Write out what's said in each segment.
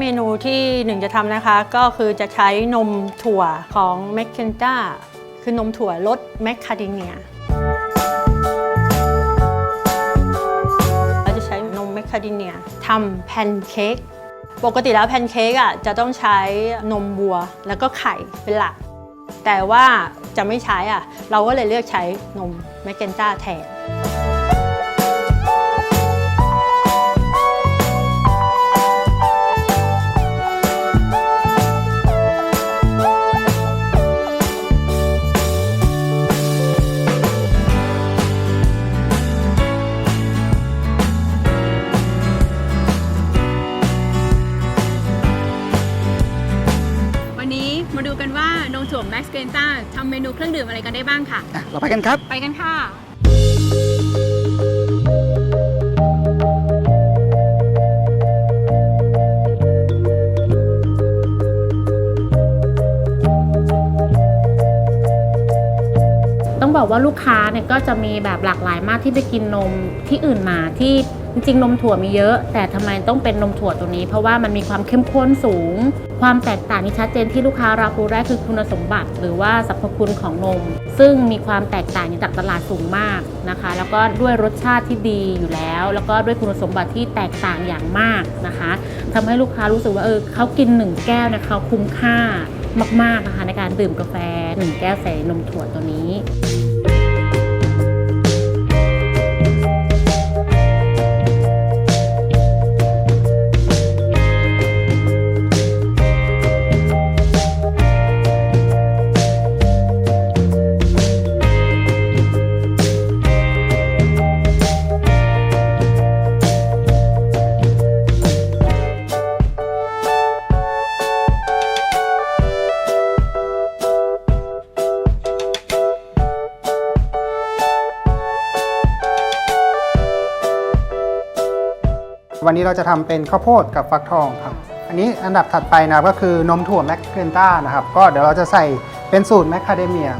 เมนูที่หนึ่งจะทำนะคะ ก็คือจะใช้นมถั่วของแมคเคนต้าคือนมถั่วรสแมคคาเดเนียเราจะใช้นมแมคคาเดเนียทำแพนเค้กปกติแล้วแพนเค้กอะจะต้องใช้นมวัวแล้วก็ไข่เป็นหลัก แต่ว่าจะไม่ใช้อะเราก็เลยเลือกใช้นมแมคเคนต้าแทน ถั่วแม็กซ์เกรนต้าทำเมนูเครื่องดื่มอะไรกันได้บ้างค่ะ อะเราไปกันครับ ไปกันค่ะ ว่าลูกค้าเนี่ยก็จะมีแบบหลากหลายมากที่ไปกินนมที่อื่นมาที่จริงๆ นมถั่วมีเยอะ แต่ทำไมต้องเป็นนมถั่วตัวนี้ เพราะว่ามันมีความเข้มข้นสูง ความแตกต่างที่ชัดเจนที่ลูกค้ารับรู้ได้คือคุณสมบัติ หรือว่าสรรพคุณของนม ซึ่งมีความแตกต่างจากตลาดสูงมากนะคะ แล้วก็ด้วยรสชาติที่ดีอยู่แล้ว แล้วก็ด้วยคุณสมบัติที่แตกต่างอย่างมากนะคะทำให้ลูกค้ารู้สึกว่าเออเขากินหนึ่งแก้วนี่ยเขาคุ้มค่ามากๆนะคะในการดื่มกาแฟหนึ่งแก้วใส่นมถั่วตัวนี้ วันนี้เราจะทำเป็นข้าวโพดกับฟักทองครับ อันนี้อันดับถัดไปนะก็คือนมถั่วแมคเกนต้านะครับ ก็เดี๋ยวเราจะใส่เป็นสูตรแมคคาเดเมีย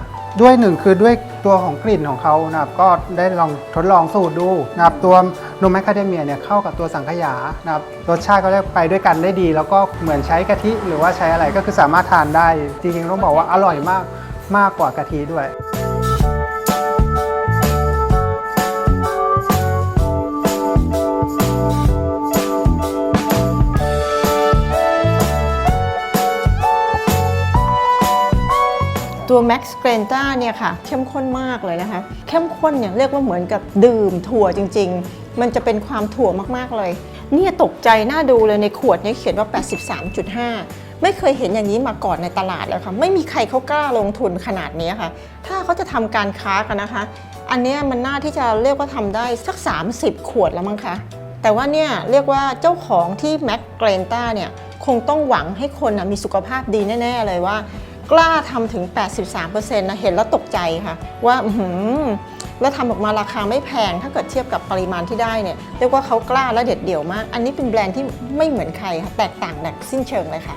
ด้วยหนึ่งคือด้วยตัวของกลิ่นของเขานะครับก็ได้ลองทดลองสูตรดูนะครับตัวนมแมคคาเดเมียเนี่ยเข้ากับตัวสังขยานะครับรสชาติก็จะไปด้วยกันได้ดี แล้วก็เหมือนใช้กะทิหรือว่าใช้อะไรก็คือสามารถทานได้ จริงๆต้องบอกว่าอร่อยมากมากกว่ากะทิด้วย ตัว Max g r a n t a เนี่ยค่ะ เข้มข้นมากเลยนะคะ เข้มข้นอย่างเรียกว่าเหมือนกับดื่มถั่วจริง ๆ มันจะเป็นความถั่วมากๆเลยเนี่ยตกใจน่าดูเลยในขวดเนี่ยเขียนว่า 83.5 ไม่เคยเห็นอย่างนี้มาก่อนในตลาดเลยค่ะ ไม่มีใครเขากล้าลงทุนขนาดนี้ค่ะ ถ้าเขาจะทำการค้ากันนะคะ อันนี้มันน่าที่จะเรียกว่าทำได้สัก 30 ขวดแล้วมั้งคะ แต่ว่าเนี่ยเรียกว่าเจ้าของที่ Mac g r a n t a เนี่ยคงต้องหวังให้คนนะมีสุขภาพดีแน่ ๆ เลยว่า กล้าทำถึง 83%นะเห็นแล้วตกใจค่ะ ว่าอื้อหือแล้วทำออกมาราคาไม่แพง ถ้าเกิดเทียบกับปริมาณที่ได้เนี่ยเรียกว่าเขากล้าและเด็ดเดี่ยวมาก อันนี้เป็นแบรนด์ที่ไม่เหมือนใครค่ะแตกต่างแบบสิ้นเชิงเลยค่ะ